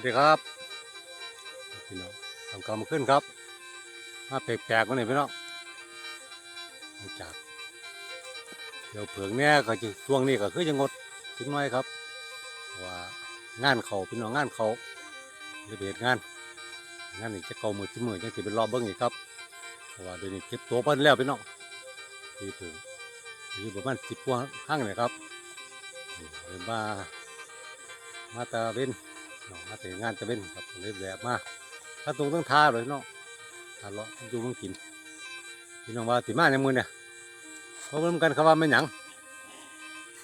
วัสดีครับพี่น้องทำกรรมขึ้นครับมาแปลกๆมาหน่อยพี่น้องจากเดี๋ยวเผืองเนี่ยก็จะช่วงนี้ก็คือจะงดทิ้งน้ครับ ว่างานเขาพี่น้องงานเขาเลยไปเฮ็ดงานงานนี้จะเกามือที่มือยังสิเป็นรอบเบิ้งอีกครับเพราะว่าเดี๋ยวนี้เก็บตัวเพิ่นแล้วพี่น้องที่ถึงอยู่ประมาณสิบกว่าห้างเลยครับเป็นมามาตาเว้น เนาะมาแต่งานตะเวนครับเลยแบบมาถ้าตรงต้องทาเลยเนาะทาเลาะดูมันกินพี่น้องว่าติมาในมือเนี่ยเพราะมันกันคำว่าไม่หยัง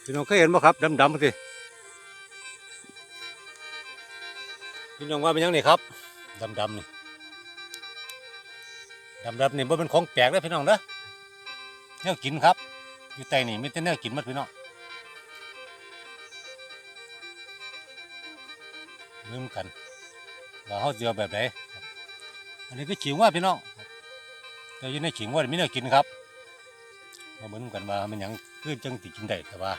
พี่น้องเคยเห็นบ่ครับดำๆสิพี่น้องว่าเป็นยังนี่ครับดำๆนี่ดำๆนี่บ่เป็นของแปลกเลยพี่น้องเด้อแนวกินครับ อยู่ใต้นี่ไมีแต่แนวกินหมดพี่น้อง ลืมกันว่าเขาเจียวแบบไหนอันนี้คือขิงว่าพี่น้องแต่ยังในขิงว่ามีเนื้อกินครับมาเบิ่งกันว่ามันยังคือจังติกินได้แต่ว่า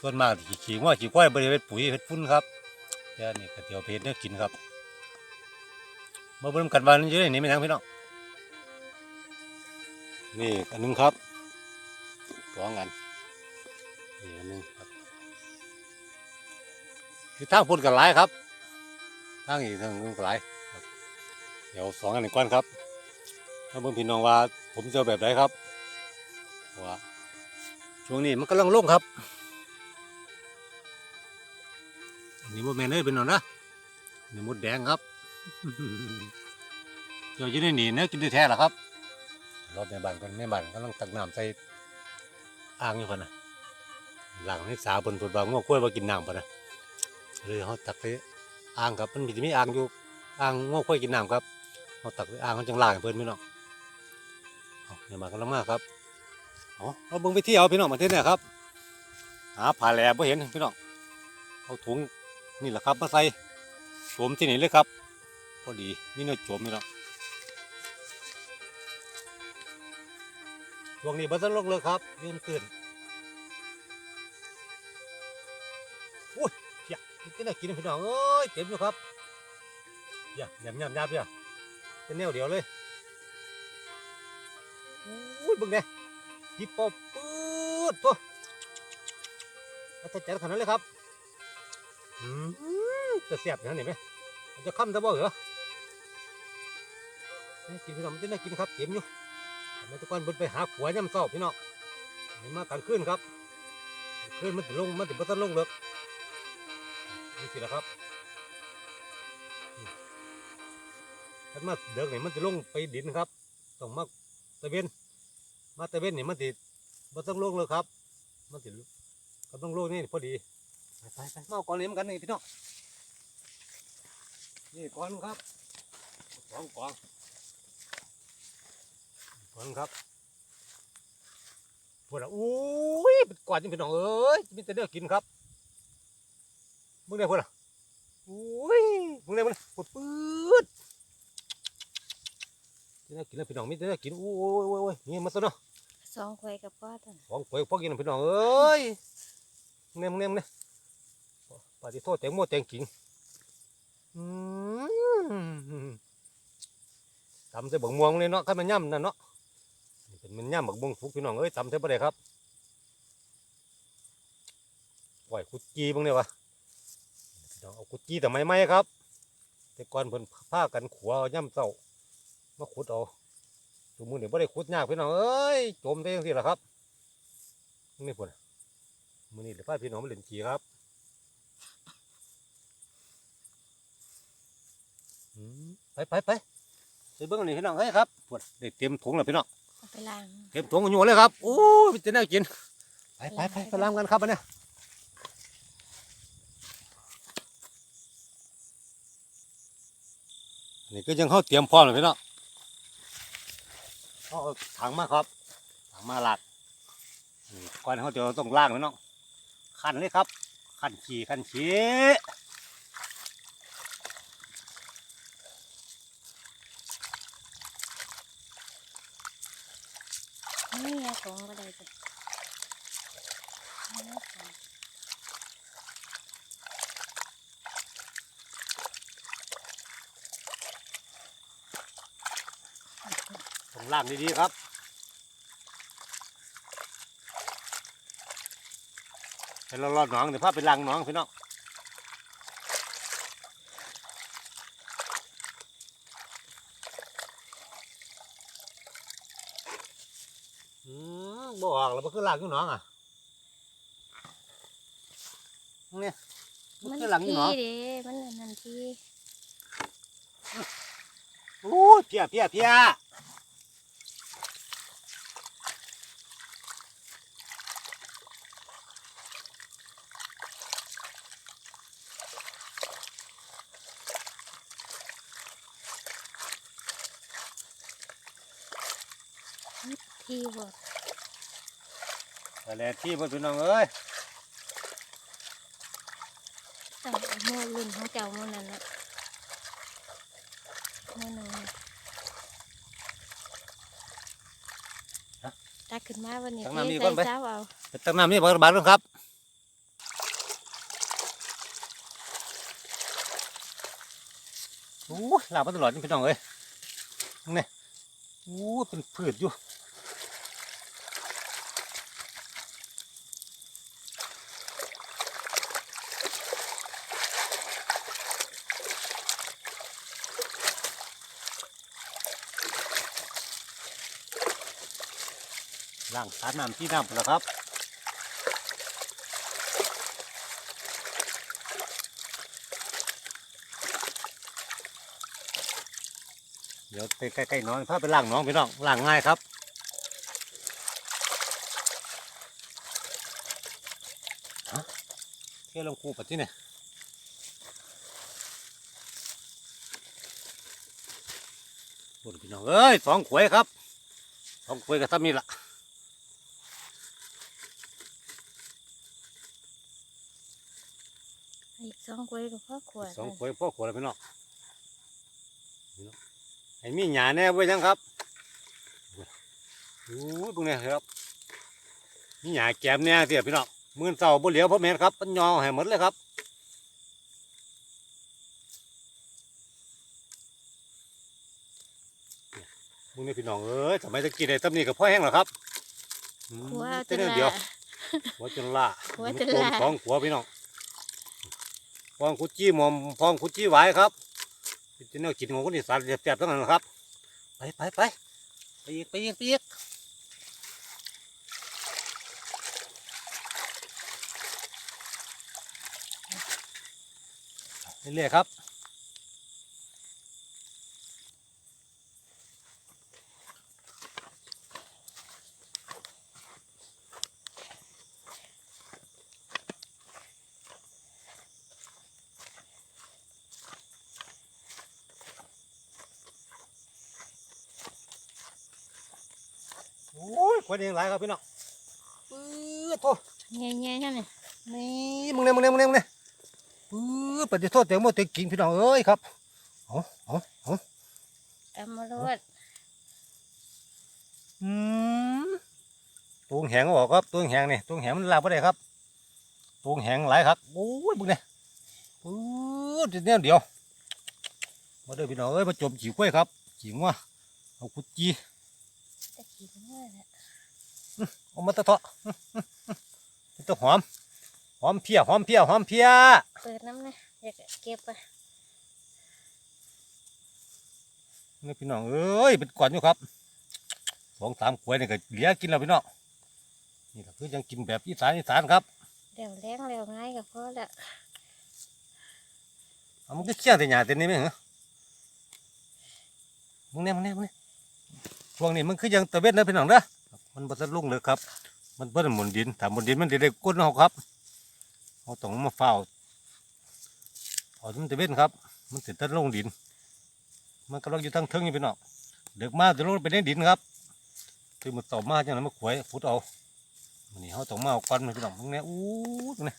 ส่วนมากที่ขิงว่าขิงก้อยบริเวณปุ๋ยเฮ็ดฟุ้นครับแต่นี่ก็เตียวเพชรเนื้อกินครับมาเบิ่งกันว่านี่อยู่ในนี้มันหยังพี่น้องนี่อันนึงครับสองอันนี่อันนึงครับ คือทางพุ่นกันหลายครับทางอีกทางนึงก็หลายครับเดี๋ยวสองอันหนึ่งก้อนครับถ้าเบิ่งพี่น้องว่า ผมเจอแบบไหนครับเพราะว่าช่วงนี้มันกำลังลงครับอันนี่มดแมนเอ้ยเป็นหนอนนะนี่มดแดงครับเดี๋ยวจะได้หนีเนื้อกินได้แท้หรอครับรอบในบ้านกันในบ้านกำลังตักน้ำใส่อ่างอยู่คนนะหลังให้สาวบนฝุดบางง้อกล้วยมากินน้ำปะนะ เลยเขาตักไปอ่างครับมันมีมีอ่างอยู่อ่างง้อค่อยกินน้ำครับเขาตักไปอ่างเขาจังล่างเพิ่นพี่น้องเนี่ยมากันล้วมากครับเอเอาเบิ่งไปเที่ยวพี่น้องมาเที่ยวเนี่ยครับหาผ่าแหลบ่เห็นพี่น้องเอาถุงนี่แหละครับมาใส่สวมที่นี่เลยครับพอดีมีเนื้อโจมพี่น้องวงนี้บัสลงเลยครับยืนตื่น ได้กินพี่น้องเอ้ยเต็มอยู่ครับอย่าหยำหยำหยำอย่าเป็นแนวเดียวเลยอุ้ยบึงไงยิบปอบปื๊ดตัวเอาแต่จัดขนาดเลยครับอืมจะเสียบอย่างนั้ไหมมันจะค้ำจะบ่เหรอนี่กินพี่น้องมันจะได้กินครับเต็มอยู่ทำไมทุกคนบนไปหาผัวย่ำเศร้าพี่น้องมากันขึ้นครับขึ้นมันถึงลงมันถึงบันลงเลิก นี่สิละครับถ้ามาเดินนี่มันจะลงไปดินครับต้องมาตะเวนมาตะเวนนี่มันติดมันต้องลงเลยครับ มันติดกำลังลงนี่พอดีไปไปไปมาก่อนนี้เหมือนกันนี่พี่น้องนี่ก่อนครับสองกองก่อนครับพวกเราอุ้ยก่อนจริงพี่น้องเอ้ยมีแต่เนื้อกินครับ มึงได้พุ่นอะอุ้ยมึงได้มึงได้ปวดปื๊ดจะได้กินแล้วพี่น้องมิจะได้กินโอ้ยโอ้ยโอ้ยโอ้ยนี่มาซะเนาะสองควายกับป้าตันของป่วยพวกกินนะพี่น้องเอ้ยมึงเนี่ยมึงเนี่ยมึงเนี่ยปฏิโทษแตงโมแตงกิ่งอืมตำใส่บักม่วงเลยเนาะข้ามันย่ำนั่นเนาะนี่เป็นมันย่ำบักม่วงทุกพี่น้องเอ้ยตำใส่ประเดี๋ยวครับปล่อยกุดจีบ้างเนี่ยวะพี่ น้องเอากุดจี้แต่ไม่ไหมครับ แต่ก่อนเพิ่นผ้ากันขัวเอาย่ำเศร้ามาขุดเอาตัวมือเนี่ยไม่ได้ขุดยากพี่น้องเอ้ยจมได้ยังสิล่ะครับนี่พุ่นน่ะมือนี่เดี๋ยวพาพี่น้องมาเล่นขี่ครับอืมไปไปไปไปเบิ้งอันนี่พี่น้องเฮ้ยครับพุ่นได้เต็มถุงแล้วพี่น้องเอาไปล้างเต็มถุงกันอยู่เลยครับโอ้ยมีแต่น่ากินไปไปไปไปล้างกันครับอันเนี้ย นี่ก็ยังเขาเตรียมพร้อมเลยพี่น้องเขาเอาถังมาครับ ถังมาหลักนี่ก่อนเขาจะต้องล่างพี่น้องขันเลยครับขันขี่ขันขี่ นี่ยของอะไรจ้ะ ต้องล่างดีๆครับให้เราลอดหนองเดี๋ยวพาไปล้างหนองพี่น้องอืมบออกแล้วมันคือล้างอยู่หนองอะเนี่ยมันมันคือล้างอยู่หนองที่เด้มันอันนั่นที่โอ้ยเพียเพียเพีย ที่บ่แต่แหละที่มันพี่น้องเอ้ยต้องเอาโม่รุ่นของเจ้าโม่นั่นละโม่นั่นน่ะตักขึ้นมาวันนี้เทใส่เช้าเอาไปตั้งน้ำนี่บักบาทแล้วครับโอ้ยลาบมาตลอดนี่พี่น้องเอ้ยนี่โอ้ยเป็นพืชอยู่ ล่างสารน้ำที่น้ำแล้วครับเดี๋ยวไปใกล้ๆน้องพาไปล้างน้องพี่น้องล้างง่ายครับเที่ยวลงคูปัดที่เนี่ยโอ้ยพี่น้องเอ้ยสองขวยครับสองขวยก็ทำนี่ละ อีกสองกล้วยกับพ่อขวดสองขวยพ่อขวยแล้วพี่น้องพี่น้องไอ้มีหยาแน่ไว้ยังครับโอ้ยพวกเนี้ยครับมีหยาแกมแน่เสียพี่น้องมือเสาบ่เหลียวพ่อแม่นครับปัญญอให้หมดเลยครับมึงนี่พี่น้องเอ้ยทำไมจะกินได้ตำนี้กับพ่อแห้งเหรอครับอืมขัวแต่จะเรื่องละเดียวหัวจนล่าหัวจนโกล่างสองหัวพี่น้อง พองคุดจี้หมอมพองคุดจี้ไหวครับพี่น้องกินของคนอีสานแสบๆทั้งนั้นนะครับ ไปไปไปไปอีกไปอีกไปอีกเรื่อยๆครับ โอ้ยคนเองหลายครับพี่น้องปื้อโทษแง่ๆนั่นนี่นี่มึงเนี่ยมึงเนี่ยมึงเนี่ยมึงเนี่ยปื้อปฏิโทษแต่โมเตกินพี่น้องเอ้ยครับเอาเอาเอาตำมรวดอืมตัวแหงออกครับตัวแหงนี่ตัวแหงมันลาบ่ได้ครับตัวแหงหลายครับโอ้ยมึงเนี่ยปื้อเดี๋ยวเดียวมาเด้อพี่น้องเอ้ยมาจมจีกล้วยครับจีงัวเอากุจีจะกินเมื่อน่ะ เอามาตะเถาะมันต้องหอม หอมเพียหอมเพียหอมเพียเปิดน้ำนะอยากเก็บไปนี่พี่น้องเอ้ยเป็นก่อนอยู่ครับสองสามขวดนี่ก็เหลือกินแล้วพี่น้องนี่ก็คือยังกินแบบอีสานอีสานครับเดี๋ยวแรงเร็วง่ายกับพ่อละเอามันก็เชี่ยแต่หยาเต็มนี่ไหมเหรอมึงเนี่ยมึงเนี่ยมึงเนี่ยช่วงนี้มันคือยังตะเวนนะพี่น้องเด้อ มันบ่สะลุ่งเลยครับ มันเพิ่นหมุนดินถ้าหมุนดินมันจะได้ก้นเอาครับเอาต้องมาเฝ้าเอาที่มันตะเวนครับ มันติดตะลงดิน มันกำลังอยู่ทั้งเทิงอยู่พี่น้องเด็กมาจะลงไปในดินครับคือมันต่อมาจังนั้นมาขวยพุดเอามันนี่เขาต้องมาเอาก้อนมันพี่น้องมึงนี่ยอู้ตรงนี้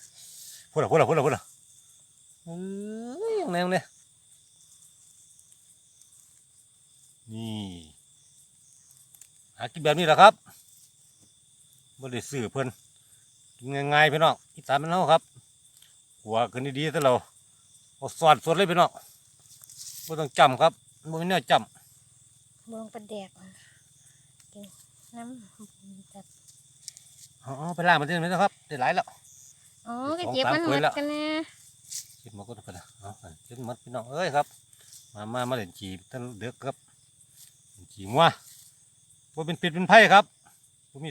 พูดละพูดละพูดละพูดละเอ้ยอย่างนี้อย่างนี้นี่หากินแบบนี้แหละครับ บริสื่อเพิ่นกินง่ายๆพี่น้องอีสานมันเฮาครับหัวขึ้นดีๆแต่เราเอาสอดสดเลยพี่น้องไม่ต้องจำครับมันไม่แน่จเบืองประแดกำกินน้ำจัดอ๋อไปล่างมันได้ไหมนะครับได้หลายแล้วอ๋อเดี๋ก็ยวเจ็บของมันตามหมคุยดแล้วกันนะคิดมาก็ได้นะเอาไปคิดหมดพี่น้องเอ้ยครับ มามามาเล่นจีตั้งเด็กครับเล่นจีงัวว่าเป็นปิดเป็นไพ่ครับว่ามี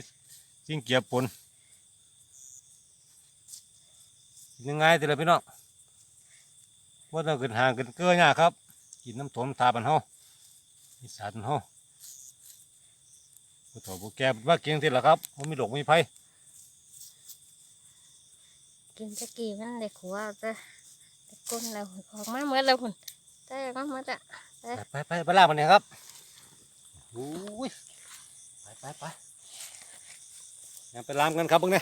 สิ่งเกียบปนกินยังไงแต่ละพี่น้องว่าเราเกินห่างเกินเกลือยากครับ กินน้ำถมทาบันเฮาอีสานเฮาผู้ถอผู้แก่ว่าเก่งที่ละครับว่ามีหลกมีไพ่กินตะกี้มันได้ขัวเอาแต่แต่ก้นเราออกมาเมื่อเราหุ่นแต่ก็มาจะไปไปไปไปลากมันเนี่ยครับโอ้ยไปไปไป ยังไปล้ามกันครับพวกนี้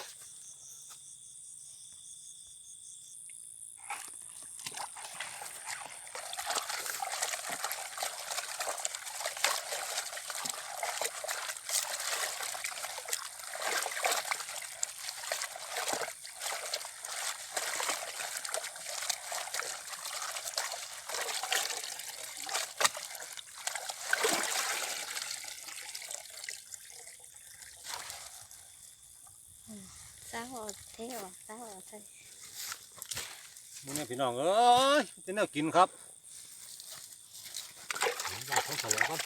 าเอาเที่ยวเศร้าเอาใส่มึงเนี่ยพี่น้องเอ้ยจะแนวกินครับอยากของเขาแล้วครับ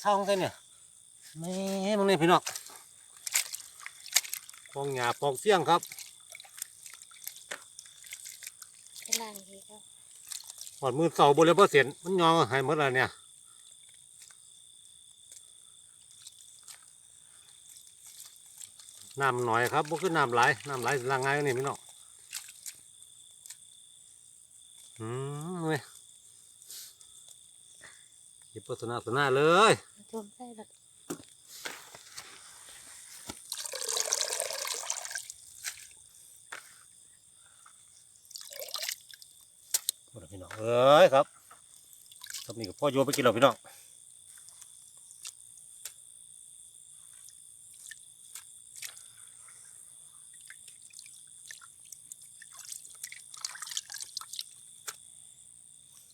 เช่าของใครเนี่ยไม่มึงเนี่ยพี่น้องปองหยาปองเสี่ยงครับ ไปล้างทีก็ หอดมือเสาบริเวณเสียนมันยองหายหมดแล้วเนี่ยน้ำหน่อยครับบ่คือน้ำไหลน้ำไหลล้างง่ายนี่พี่น้องอืมเว้ยหยิบโฆษณาสนาเลย จุ่มใส่ละ หมดแล้วพี่น้องเอ้ยครับครับนี่ก็ พ่อโยไปกินแล้วพี่น้อง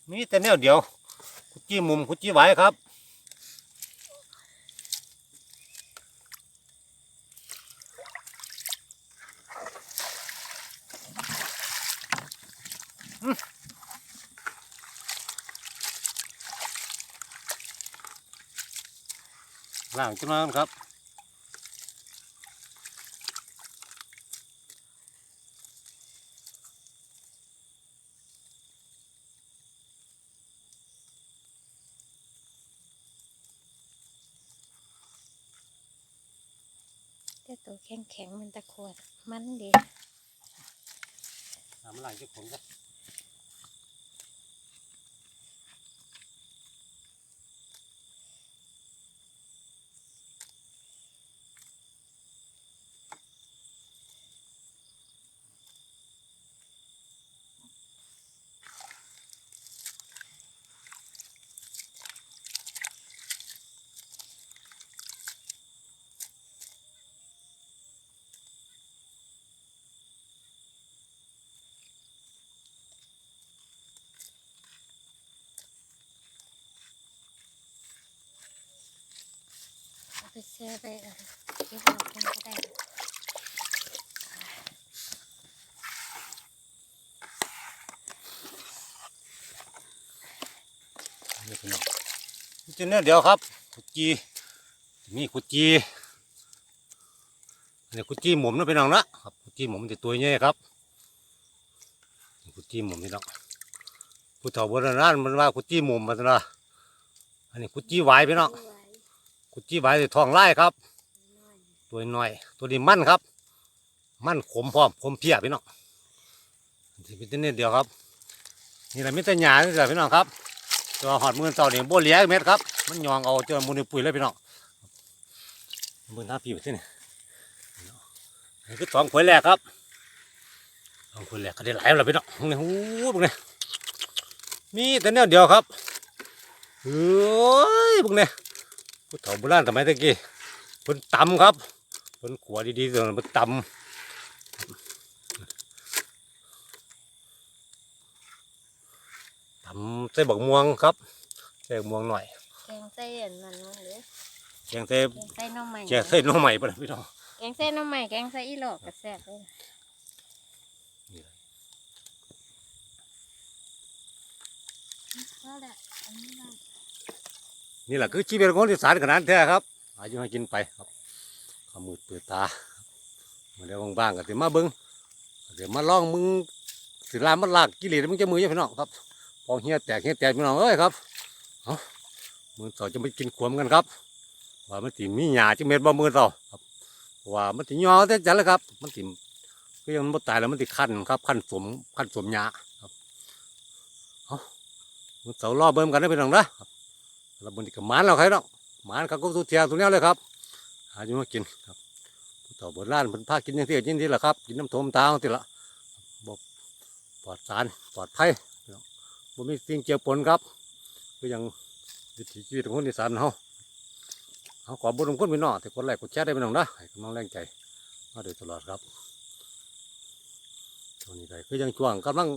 มีแต่แนวเดียว คุดจี้มุมคุดจี้ไหวครับางจังนั้นครับแต่ตัวแข็งแข็งๆมันตะขวดมันดีน้ำมันไหลจะผลครับ ช่ไปเอาเก็บเอาคนก็ได้นี่พี่น้องนี่จะเนี่ยเดียวครับคุจีมีคุจีเนี่ยคุจีหมุมนะพี่น้องนะครับคุจีหมุมมันจะตัวใหญ่ครับนี่คุจีหมุมพี่น้องผู้เฒ่าโบราณนั้นมันว่าคุจีหมุมมาซะนะอันนี้คุจีไหวพี่น้อง คุจีไวจะทองไล่ครับ ตัวน้อย ตัวนี้มันครับ มันขมพร้อมขมเพียพี่น้องที่เป็นนิดเดียวครับ นี่แหละมิตรหยานี่แหละพี่น้องครับ ตัวหอดมือเต่าเนี่ยโบเลี้ยเม็ดครับ มันยองเอาเจอมูลปุ๋ยเลยพี่น้องมือหน้าผิวที่นี่นี่คือสองขวดแรกครับสองขวดแรกก็ได้หลายแล้วพี่น้องนี่หูพวกนี้มีแต่เนี้ยเดียวครับเฮ้ยพวกนี้ ผู้เฒ่าโบราณสมัยตะกี้เพิ่นตำครับเพิ่นขวดดีๆเดี๋ยวมันตำำใส่บักม่วงครับใส่บักม่วงหน่อยแกงใส่อันนั้นมันเลยแกงใส่แกงใส่หน้ำใหม่แกงใส่หน้องใหม่ปะนะพี่น้องแกงใส่หน้ำใหม่แกงใส่อีหลอกกระแซ่บเลยนี่เลยก็แหละอันนี้ได้ นี่แหละคือชีวิตของคนอีสานขนาดแท้ครับอายุให้กินไปครับขมือเปิดตามื่อเดี๋ยวว่างๆก็สิมาเบิ้งเดี๋ยวมาลองมึงสิลามันลากกิเลสมึงจะมือยังพี่น้องครับพอเฮียแตกเฮียแตกพี่น้องเอ้ยครับเอามือต่อจะไปกินขวมกันครับ ว่ามันสิมีหยาจังเม็ดบ่มือต่อครับว่ามันสิยอแต่จังเลยครับ มันสิก็ยังมันบ่ตายแล้วมันสิคันครับคันสมคันสมหยาครับเอามือเสารอเบิ่มกันได้พี่น้องนะครับ แล้วมันนี่ก็หมานแล้วใครเนาะหมานครับก็ทุเทียทุกแนวเลยครับ หาอยู่มากินครับผู้เฒ่าโบราณเพิ่นพากินจังซี่จังซี่แหละครับ กินน้ำทมตาจังซี่ละบ่ปลอดสารปลอดภัยพี่น้องบ่มีสิ่งเจือปนครับก็ยังวิถีชีวิตของคนอีสานเฮาเอาขอบุญคุณพี่น้องที่กดไลค์กดแชร์ได้พี่น้องนะให้กำลังแรงใจมาโดยตลอดครับช่วงนี้ก็คือยังช่วงกำลัง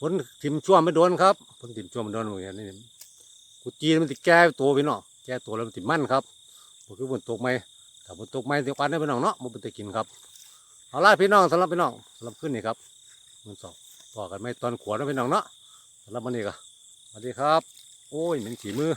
ฝนถิ่มช่วงไม่โดนครับฝนถิ่มช่วงไม่โดนเหมือนกันนี่ กุจีนมันติแก้ตัวพี่น้องแก้ตัวแล้วมันติมั่นครับบ่คือฝนตกไม้ถ้าฝนตกไม้ติวันได้พี่น้องเนาะมันเป็นตะกินครับเอาล่ะพี่น้องสำหรับพี่น้องสำหรับขึ้นนี่ครับมันสองต่อกันไหมตอนขวดนะพี่น้องเนาะสำหรับวันนี้ก็สวัสดีครับ โอ้ยเหม็นขี่มือ